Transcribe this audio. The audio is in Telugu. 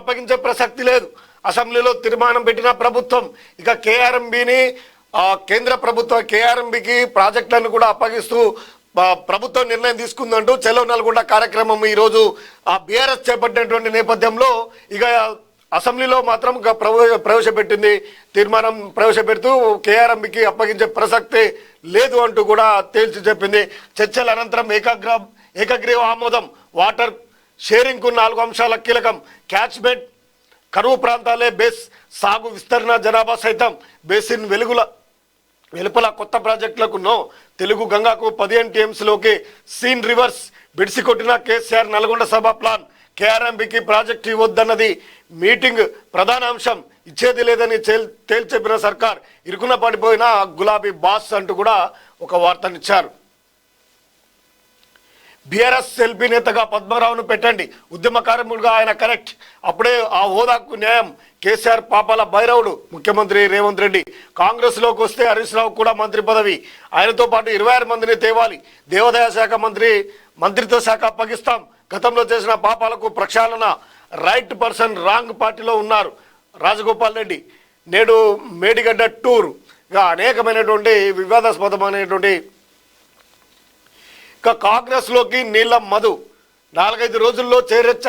అప్పగించే ప్రసక్తి లేదు. అసెంబ్లీలో తీర్మానం పెట్టిన ప్రభుత్వం ఇక కేఆర్ఎంబిని కేంద్ర ప్రభుత్వం కేఆర్ఎంబికి ప్రాజెక్టులను కూడా అప్పగిస్తూ ప్రభుత్వం నిర్ణయం తీసుకుందంటూ చెలో నల్గొండ కార్యక్రమం ఈరోజు ఆ బీఆర్ఎస్ చేపట్టినటువంటి నేపథ్యంలో ఇక అసెంబ్లీలో మాత్రం ఇక ప్రవేశపెట్టింది. తీర్మానం ప్రవేశపెడుతూ కేఆర్ఎంబికి అప్పగించే ప్రసక్తి లేదు అంటూ కూడా తేల్చి చెప్పింది. చర్చల అనంతరం ఏకాగ్ర ఏకగ్రీవ ఆమోదం వాటర్ షేరింగ్కు నాలుగు అంశాల కీలకం. క్యాచ్మెంట్ కరువు ప్రాంతాలే బేస్ సాగు విస్తరణ జనాభా సైతం బేసిన్ వెలుగుల వెలుపల కొత్త ప్రాజెక్టులకు తెలుగు గంగాకు పదిహేను టీఎంసీలోకి సీన్ రివర్స్ బిడిసి కొట్టిన కేసీఆర్ నల్గొండ సభ ప్లాన్. కేఆర్ఎంబికి ప్రాజెక్టు ఇవ్వద్దన్నది మీటింగ్ ప్రధాన అంశం. ఇచ్చేది లేదని తేల్- తేల్చెప్పిన సర్కార్ ఇరుకున పడిపోయిన గులాబీ బాస్ అంటూ కూడా ఒక వార్తనిచ్చారు. బీఆర్ఎస్ సెల్ఫీ నేతగా పద్మరావును పెట్టండి. ఉద్యమకారములుగా ఆయన కరెక్ట్. అప్పుడే ఆ హోదాకు న్యాయం. కేసీఆర్ పాపాల భైరవుడు ముఖ్యమంత్రి రేవంత్ రెడ్డి. కాంగ్రెస్లోకి వస్తే హరీష్ రావు కూడా మంత్రి పదవి. ఆయనతో పాటు ఇరవై ఆరు మందిని తేవాలి. దేవాదాయ శాఖ మంత్రి మంత్రిత్వ శాఖ అప్పగిస్తాం గతంలో చేసిన పాపాలకు ప్రక్షాళన. రైట్ పర్సన్ రాంగ్ పార్టీలో ఉన్నారు. రాజగోపాల్ రెడ్డి. నేడు మేడిగడ్డ టూర్. ఇక అనేకమైనటువంటి వివాదాస్పదమైనటువంటి ఇక కాంగ్రెస్లోకి నీలం మధు. నాలుగైదు రోజుల్లో చేరొచ్చా?